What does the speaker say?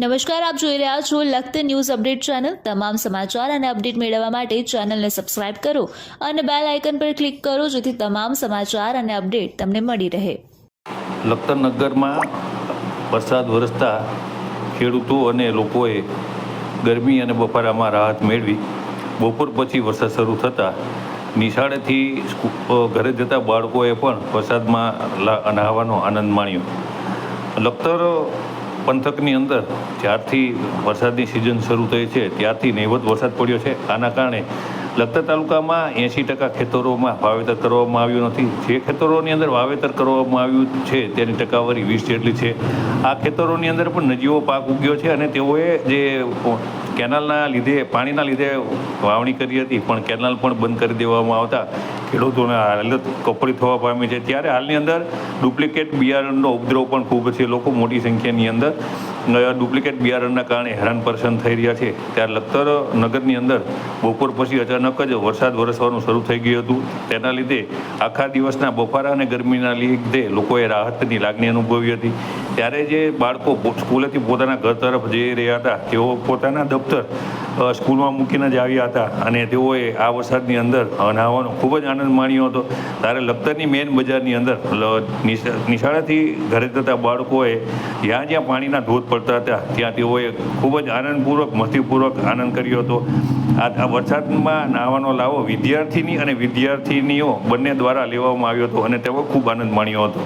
નમસ્કાર, આપ જોઈ રહ્યા છો લખત ન્યૂઝ અપડેટ ચેનલ. તમામ સમાચાર અને અપડેટ મેળવવા માટે ચેનલને સબસ્ક્રાઇબ કરો અને બેલ આઇકન પર ક્લિક કરો જેથી તમામ સમાચાર અને અપડેટ તમને મળી રહે. લખતર નગરમાં વરસાદ વરસતા ખેડૂતો અને લોકોએ ગરમી અને બફારામાં રાહત મેળવી. બપોર પછી વરસાદ શરૂ થતાં નિશાળેથી ઘરે જતા બાળકોએ પણ વરસાદમાં નહાવાનો આનંદ માણ્યો. લખતર પંથકની અંદર જ્યારથી વરસાદની સિઝન શરૂ થઈ છે, ત્યારથી નહીવત વરસાદ પડ્યો છે. આના કારણે લખતર તાલુકામાં એંશી ટકા ખેતરોમાં વાવેતર કરવામાં આવ્યું નથી. જે ખેતરોની અંદર વાવેતર કરવામાં આવ્યું છે, તેની ટકાવારી વીસ જેટલી છે. આ ખેતરોની અંદર પણ નજીવો પાક ઉગ્યો છે અને તેઓએ જે કેનાલના લીધે, પાણીના લીધે વાવણી કરી હતી, પણ કેનાલ પણ બંધ કરી દેવામાં આવતા ખેડૂતોને હાલત કપડી થવા પામી છે. ત્યારે હાલની અંદર ડુપ્લિકેટ બિયારણનો ઉપદ્રવ પણ ખૂબ છે. લોકો મોટી સંખ્યાની અંદર ડુપ્લિકેટ બિયારણના કારણે હેરાન પરેશાન થઈ રહ્યા છે. ત્યારે લખતર નગરની અંદર બપોર પછી અચાનક જ વરસાદ વરસવાનું શરૂ થઈ ગયું હતું. તેના લીધે આખા દિવસના બફારા અને ગરમીના લીધે લોકોએ રાહતની લાગણી અનુભવી હતી. ત્યારે જે બાળકો સ્કૂલેથી પોતાના ઘર તરફ જઈ રહ્યા હતા, તેઓ પોતાના દફતર સ્કૂલમાં મૂકીને જ આવ્યા હતા અને તેઓએ આ વરસાદની અંદર નહાવાનો ખૂબ જ આનંદ માણ્યો હતો. ત્યારે લખતરની મેન બજારની અંદર નિશાળાથી ઘરે જતા બાળકોએ જ્યાં જ્યાં પાણીના ધોધ પડતા હતા, ત્યાં તેઓએ ખૂબ જ આનંદપૂર્વક, મસ્તીપૂર્વક આનંદ કર્યો હતો. આ વરસાદમાં નાહવાનો લાવો વિદ્યાર્થીની અને વિદ્યાર્થીનીઓ બંને દ્વારા લેવામાં આવ્યો હતો અને તેઓ ખૂબ આનંદ માણ્યો હતો.